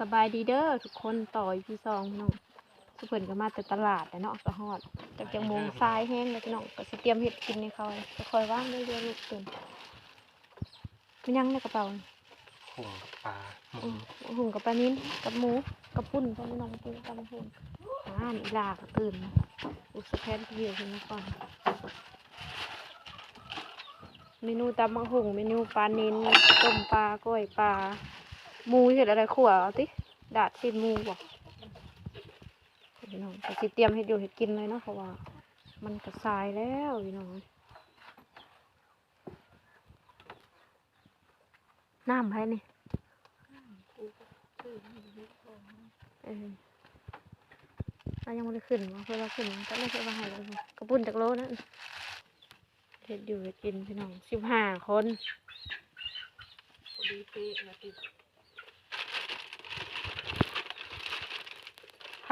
สบายดีเด้อทุกคนต่อยพี่ซองพี่น้องทุกเพิ่นก็มาแต่ตลาดแต่เนาะก็ฮอดจากจังโมงทรายแห้งแล้วพี่น้องก็สิเตรียมเฮ็ดกินให้เขาก็คอยว่างเรื่อยๆลูกตื่นมันยังในกระเป๋าหุ่งกับปลาหอืมูมหุงกับปลานิ้นกับหมูกับปุ้นตอนนี้น้องปุ้นตำหุงอ่านอีลาก็ตื่นอุสแพนวิวขึ้นมาก่อนเมนูตำมังหุงเมนูปลานิ้นต้มปลาก้อยปลาห มูเห็ดอะไรขั่วเอาติดาดสิ้นมูบอกพี่น้องก็สิเตรียมเห็ดอยู่เห็ดกินเลยเนาะเพราะว่า มันกระสายแล้วพี่น้องน้ำไผนี่เออยังไม่ได้ขึ้นวะเพื่อเราขึ้นก็ไม่เคยมาใหาเลยกระปุ่นจากโลนั่นเห็ดอยู่เห็ดกินพี่น้องสิบห้าคนดีเป๊ะนะติด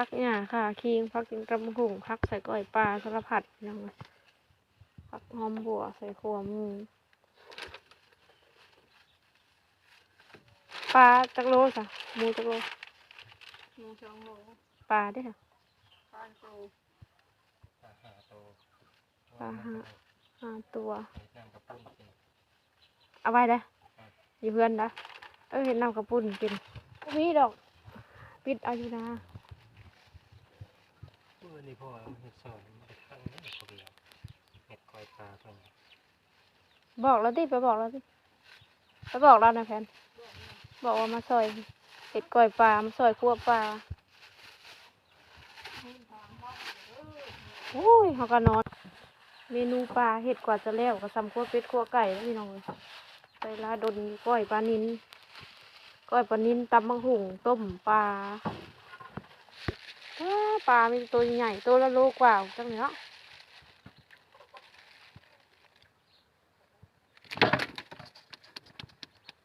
พักเนี่ยค่ะคิงพักกินกระมหุ่งพักใส่ก้อยปลาสารพัดพี่น้องเลยพักหอมบัวใส่ขัวหมูปลาจากโลสะหมูจากโลหมูช่องโลปลาได้อค่ะปานโตปลาหาโตปลาหาห้าตัวน้ำกระปุ้นกินเอาไว้ได้ออยู่เพื่อนนะเออเห็นน้ำกระปุ่นกินมีดอก ปิดเอาอยู่นะเมื่ อนี่พ่อเห็ดซอยมันไปข้างนี้พอดีเห็ดกอยปลาตรงบอกแล้วดิไปบอกแล้วดิไปบอกเรานะแพนบอกว่ามาซอยเห็ดก้อยปลามาซอยคั่วปลาโอ้ยเขาก็นอน เมนูปลาเห็ดกว่าจะแล้วก็ซ้ำคั่วเป็ดคั่วไก่แล้วพี่น้องเลยไปลาดนก้อยปลานินก้อยปลานินตำบังหุงต้มปลา ปลามีตัวใหญ่ตัวละโลกว่าจังเนาะ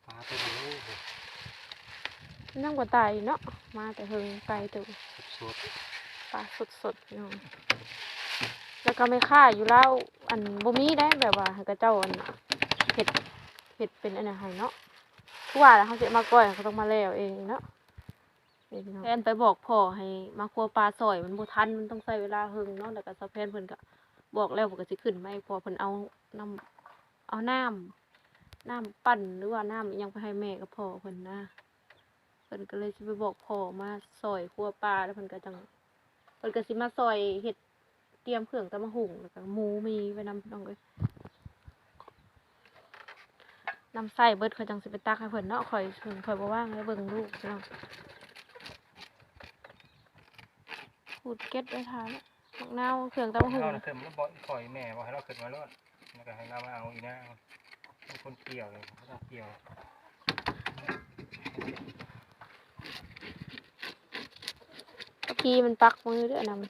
ปลาตัวเดียวนั่งกว่าตายเนาะมาแต่เฮิงไกลตัวสดปลาสดๆพี่น้องแล้วก็ไม่ค่าอยู่แล้วอันบ่มีได้แบบว่าให้กระเจ้าอันเห็ดเห็ดเป็นอันไหนให้เนาะทุกว่าแล้วเขาจะมาก่อยเขาต้องมาแล้วเองเนาะ นี่พี่น้องแฟนไปบอกพ่อให้มาครัวปลาซอยมันบ่ทันมันต้องใช้เวลาเฮิงเนาะแล้วก็สะแพนเพิ่นก็บอกแล้วเพิ่นก็สิขึ้นมาให้พอเพิ่นเอาน้ำเอาน้ำน้ำปั่นหรือว่าน้ำอิหยังไปให้แม่กับพ่อเพิ่นนะเพิ่นก็เลยสิไปบอกพ่อมาซอยครัวปลาแล้วเพิ่นก็จังเพิ่นก็สิมาซอยเฮ็ดเตรียมเครื่องตะมะหุงแล้วก็หมูมีไว้นำน้องเอ้ยนำใส่เบิดเขาจังสิไปตักให้เพิ่นเนาะข่อยเพิ่นข่อยบ่ว่างเลยเบิ่งลูกพี่น้อง พูดเก็ตได้ทานมักนาวเครื่องตะมะหุงเราเคยมาบอกคอยแม่บอกให้เราเกิดมาลดแล้วก็ให้เรามาเอาอีน่าเป็นคนเกี่ยวเลยเขาต้องเกี่ยวตะกี้มันปักมือด้วยนะมัน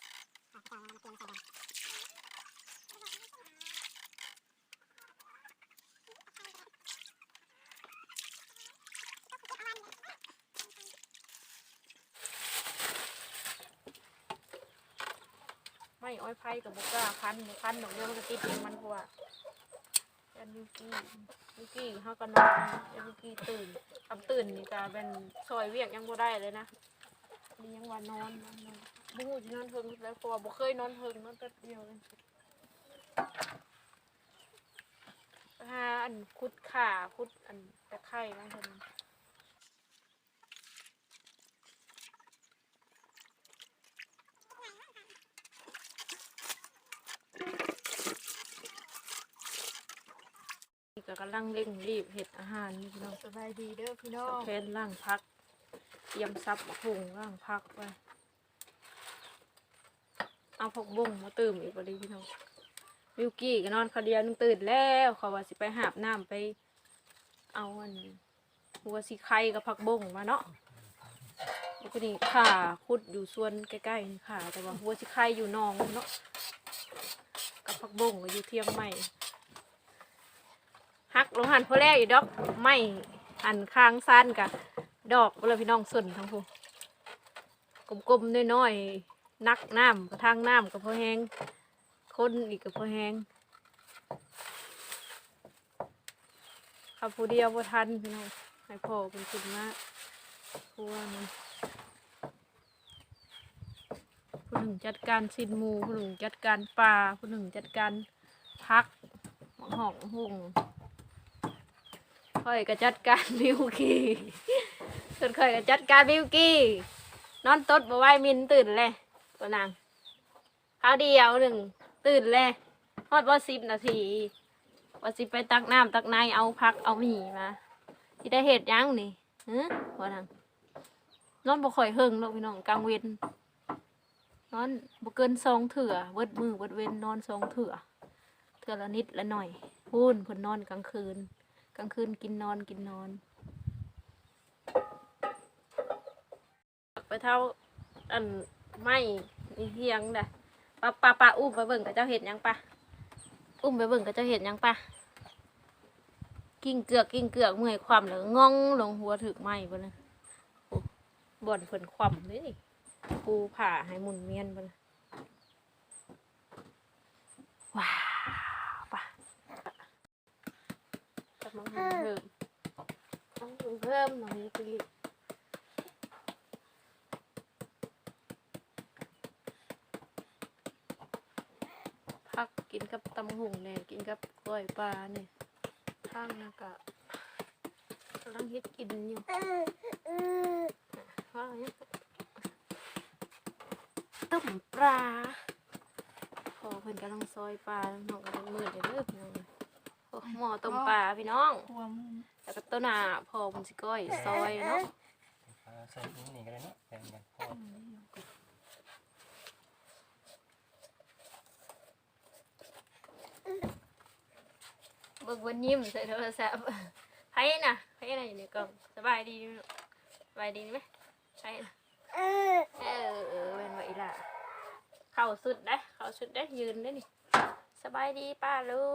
ไม่อ้อยไผ่กับบุก้าคันบ่คันดอกเดียวมันก็ติดเองมันพว่ายันยูกี้ยูกี้เขาก็นอนยันยูกี้ตื่นคำตื่นนี่ก็เป็นซอยเวียกยังบ่ได้เลยนะนี่ยังว่านอนนอนบ่ฮู้สินอนเฮิงแล้วเพราะว่าบ่เคยนอนเฮิงนอนแป๊บเดียวเลยหาอันคุดขาคุดอันตะไคร้บางคน ก็กำลังเร่งรีบเฮ็ดอาหารนี่พี่น้องสบายดีเด้อพี่น้อสะงเพนล่างพัก เตรียมซับพุงล่างพักไว้เอาผักบุ้งมาตื่มอีกบดีพี่น้องวิวกี้ก็นอนคนเดียวนึงตื่นแล้วเขาว่าสิไปหาบน้ำไป เอาอันหัวสิไข่กับผักบุ้งมาเนาะแล้วก็นี่ข่าคุดอยู่ส่วนใกล้ๆนี่ค่ะ แต่ว่าหัวสิไข่อยู่หนองเนาะกับผักบุ้งก็อยู่เทียงใหม่ ฮักลงหันพ่อแรกอีดอกไม่หันข้างสั้นกะดอกเลยพี่น้องส่วนทั้งผู้กลมๆน้อยๆนักน้ำกระทางน้ำกับพอแห้งคนอีกกับพอแห้งขับผู้เดียวบ่ทันพี่น้องให้พ่อเป็นคุณมากผู้ว่ามันผู้หนึ่งจัดการสินมูผู้หนึ่งจัดการปลาผู้หนึ่งจัดการพักหองหุ่ง ค่อยก็จัดการวิวกี้ส่วนค่อยก็จัดการวิวกี้นอนตดบ่ไหวมินตื่นเลยตัวนางข้าวเดียวหนึ่งตื่นเลยฮอดบ่สิบนาทีว่าสิไปตักน้ำตักในเอาพักเอาหมี่มาที่ได้เห็ดยังนี่ฮะตัวนางนอนบ่ค่อยเฮิงเนาะพี่น้องกลางเวนนอนบ่เกินสองเถื่อเวิดมือเวิดเวนนอนสองเถื่อเถื่อละนิดละหน่อยพูนเพิ่นนอนกลางคืน กลางคืนกินนอนกินนอน ไปเท่าอันไม่อีเฮียงเด้อปะปะปะอุ้มไปเบิ่งกับเจ้าเห็ดหยังปะอุ้มไปเบิ่งกับเจ้าเห็ดหยังปะกิ้งเกือกกิ้งเกือกเมื่อยความแล้วงองลงหัวถึกไหมบ่นะโอ้บ่อนเพิ่นความเลยนี่ปูผ่าให้หมุนเวียนบ่นะว้าวปะกำลัง เพิ่มต้องเพิ่มหน่อยสิพักกินกับตำหุงเนี่ยกินกับกล้อยปลาเนี่ยข้างนะกะกำลังเฮ็ดกินอยู่ว่าไงต้มปลาพอเพิ่นกำลังซอยปลาน้องกำลังมืดเลยเด้อพี่น้อง หม้อต้มปลาพี่น้องความแล้วก็ต้นหน้าพอเพิ่นสิก้อยซอยเนาะอ่าใส่ถุงนี่ก็ได้เนาะแบ่งกันพอเบิ่งวันยิ้มใส่โทรศัพท์ไผน่ะไผน่ะอยู่ในกล่องสบายดีไหมลูกสบายดีไหมไผน่ะเออเออเออเป็นว่าอีหล่ะเข้าสุดได้เข้าสุดได้ยืนได้นี่สบายดีป้าลุ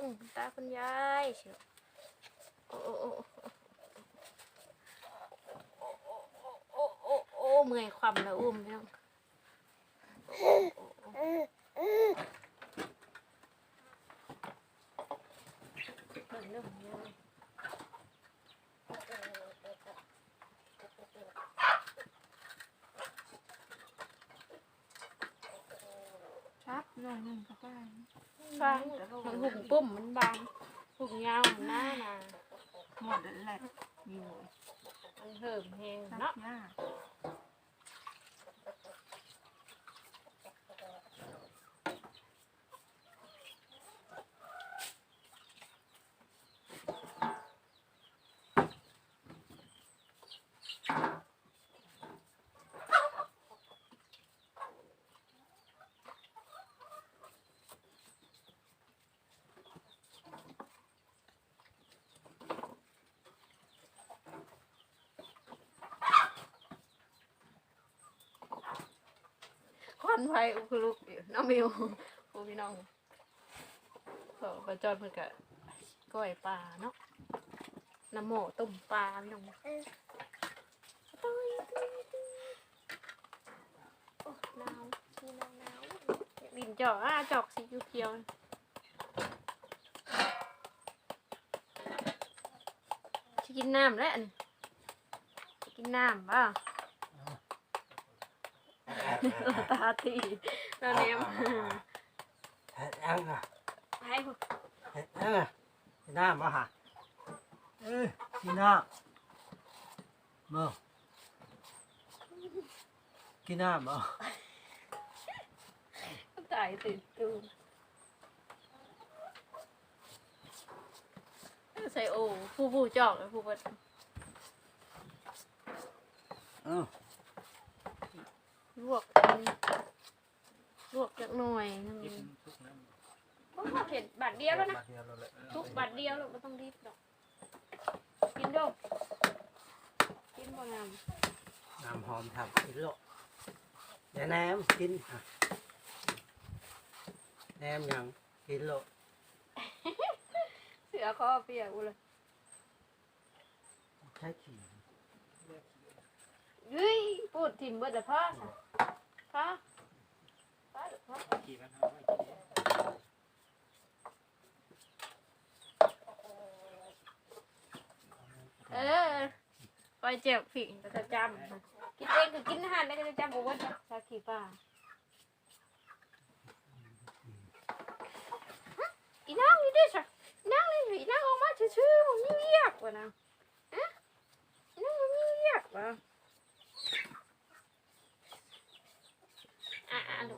ง ตาคุณยายเชียวโอ้โอ้โอ้โอ้โอ้โอ้เมื่อยความแล้วอุ้มพี่น้องเบิ่งเรื่องยาย ชับหน่อยหนึ่งก็ได้บางมันหุ่มปุ้มมันบางหุ่มยาวมันหน้าหนาหมดแล้วแหละอยู่มันเหิมแหงชัเนาะ วันไฟอุคลุกอยู่น้องมิวผู้พี่น้องเออประจอนเพื่อนกะก้อยปลาเนาะน้ำหมูต้มปลาพี่น้องตุ้ยตุ้ยโอ้หนาวมีหนาวหนาวดินจอกอะจอกสีเขียวๆกินน้ำแล้วอันกินน้ำป่ะ ตาตีแล้วเนี่ยเฮ็ดยังอะให้พวกเฮ็ดยังอะกินน้ำบ่ฮะเอ้ยกินน้ำบ่กินน้ำบ่ตายตื่นตูมใส่โอผู้ผู้จอกเลยผู้เบิดเอ้า ลวกอันลวกจักหน่อยนั่นเองเพราะว่าเผ็ดบาทเดียวแล้วนะบาทเดียวแล้วแหละทุกบาทเดียวแล้วไม่ต้องรีบดอก กินดูกินบ่งามน้ำหอมทำกินโลกเดี๋ยวแหนมกินอะแหนมยังกินโลกเสือคอเปียกกูเลยใช้ขี่ เฮ้ยพูดถิ่มเบิดแต่พ่อสะพ่อพ่อเดี๋ยวพ่อขี่มันเอาไว้กินเออไปเจ็บผิงจะจำกินเองคือกินอาหารได้วก็จะจำบอกว่าชาขีป่าอีนั่งนี่ด้วยสะอีนั่งเลยอีนั่งออกมาชื่อๆมึงนี่เรียกวะนะฮะนั่งมึงนี่เรียกวะอะอะดู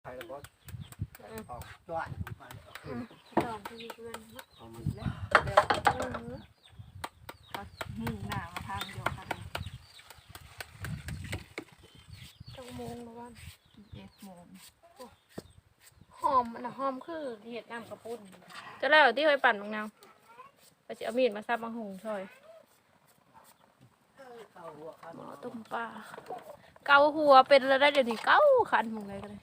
ใครแล้วบอส อื มออกจวดมาอืองพี่เพื่อนเอามันแล้วเออก็มุ่งหน้ามาทางเดียวกันเจังโมงแล้ววันเจ็ดโมงหอมมันนะหอมคือเห็ดน้ำกระปุ้นจะแล้วที่เคยปั่นบางนาวไปจะเอามีดมาซับมังหงช่วยเข้าหัวเข้าหมอต้มปลาเกาหัวเป็นแล้วได้เดี๋ยวนี้เกาขันมึงเลยก็เลย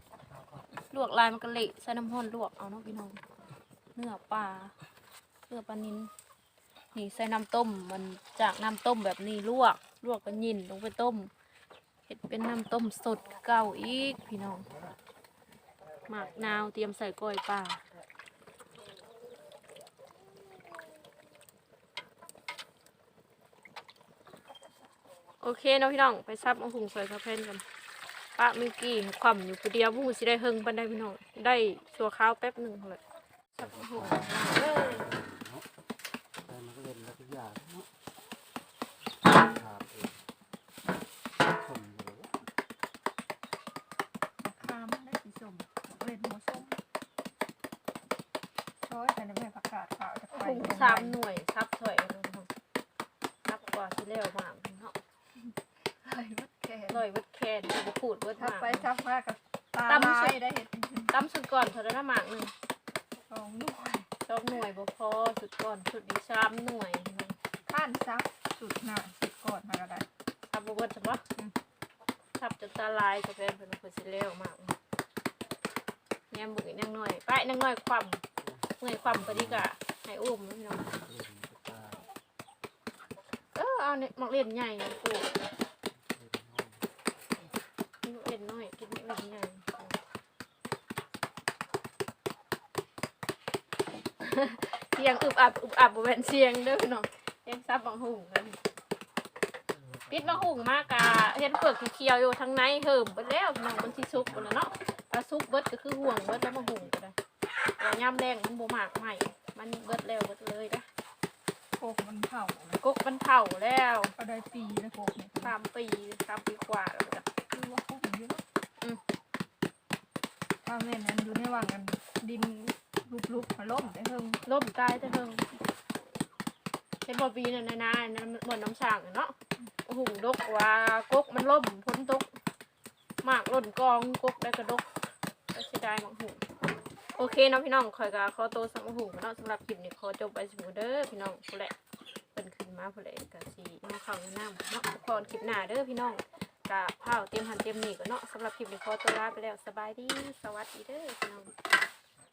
ลวกลายมันก็เละใส่น้ำห้อนลวกเอาเนาะพี่น้องเนื้อปลาเนื้อปลานินนี่ใส่น้ำต้มมันจากน้ำต้มแบบนี้ลวกลวกกันยินลงไปต้มเห็ดเป็นน้ำต้มสดเก่าอีกพี่น้องหมากนาวเตรียมใส่กล้อยปลาโอเคเนาะพี่น้อง ไปซับมะหุงใส่กระเพนกัน ป้าเมื่อกี้ความอยู่ผู้เดียวผู้สิได้เฮิงปันได้พี่น้องได้ชัวข้าวแป๊บหนึ่งเลยซับมะหุงเอ้ยแต่มันก็เล่นแล้วทุกอย่างเนาะครับเองชมเลยข้ามได้สีส้มเล่นหัวส้มช้อยแต่ในแม่ผักกาดขาวจะไปหุงสามหน่วยซับถอยเลยพี่น้องซับกว่าที่แล้วมากพี่น้องเลยวัดแค่ลอยเวิดแคนบ่พูดเวิดทับมาก ไปทับมากับตาตำสุด ลายได้เห็นตั้มสุดก่อนเท่านั้นนะหมากหนึ่งสองหน่วยสองหน่วยบ่พอสุดก่อนสุดอีกสามหน่วยพี่น้องข้านซับสุดหน้าสุดก่อนมาก็ได้ซับบ่เบิดใช่ปะซับจนตาลายกาแฟนเพิ่นเพิ่นสิเร็วมากแยมบุกอีกนังหน่อยไปนังหน่อยความเมื่อยความก็ดีกะให้อุ้มนะพี่น้องเล่นตุ๊กตาเออเอาเนี่ยมักเล่นใหญ่นะกู เล่นน้อย มักเล่นน้อยกินมักเล่นใหญ่ เสียงอึบอับอึบอับบ่แม่นเสียงเด้อพี่น้องเสียงซับบังหุงกันปิดมะหุงมากะเห็นเปลือกเขียวๆอยู่ทั้งในเหิมเบิดแล้วพี่น้องมันสิสุกหมดแล้วเนาะถ้าสุกเบิดก็คือห่วงเบิดแล้วมะหุงก็ได้แต่ยามแรงมันบ่มากใหม่มันเบิดแล้วเบิดเลยนะโคกมันเผาเลยกกมันเผาแล้วก็ได้ปีแล้วโคกเนี่ยสามปีสามปีกว่าแล้วจ้ะคือว่าโคกมันเยอะอืมถ้าแม่นั้นอยู่ในว่างกันดิน ลุบๆมาล่มได้เพิ่งล่มตายแต่เพิ่งเห็นบ่ปีนั่นนะนะนั่นมันบ่น้ำช่างอะเนาะหุงดกว่ากกมันล่มพ้นตกมากหล่นกองกกได้กระดกก็เสียดายมะหุงโอเคเนาะพี่น้องคอยกาขอโตวสัมหูเนาะสำหรับคลิปนี้ขอจบไปสมูเด้อพี่น้องผู้แหละเป็นขึ้นมาผู้แหละกะสีมาเข้าในน้ำเนาะพรคลิปหน้าเด้อพี่น้องกะเผาเตรียมหันเตรียมหนีก่อนเนาะสำหรับคลิปนี้ขอตัวลาไปแล้วสบายดีสวัสดีเด้อพี่น้อง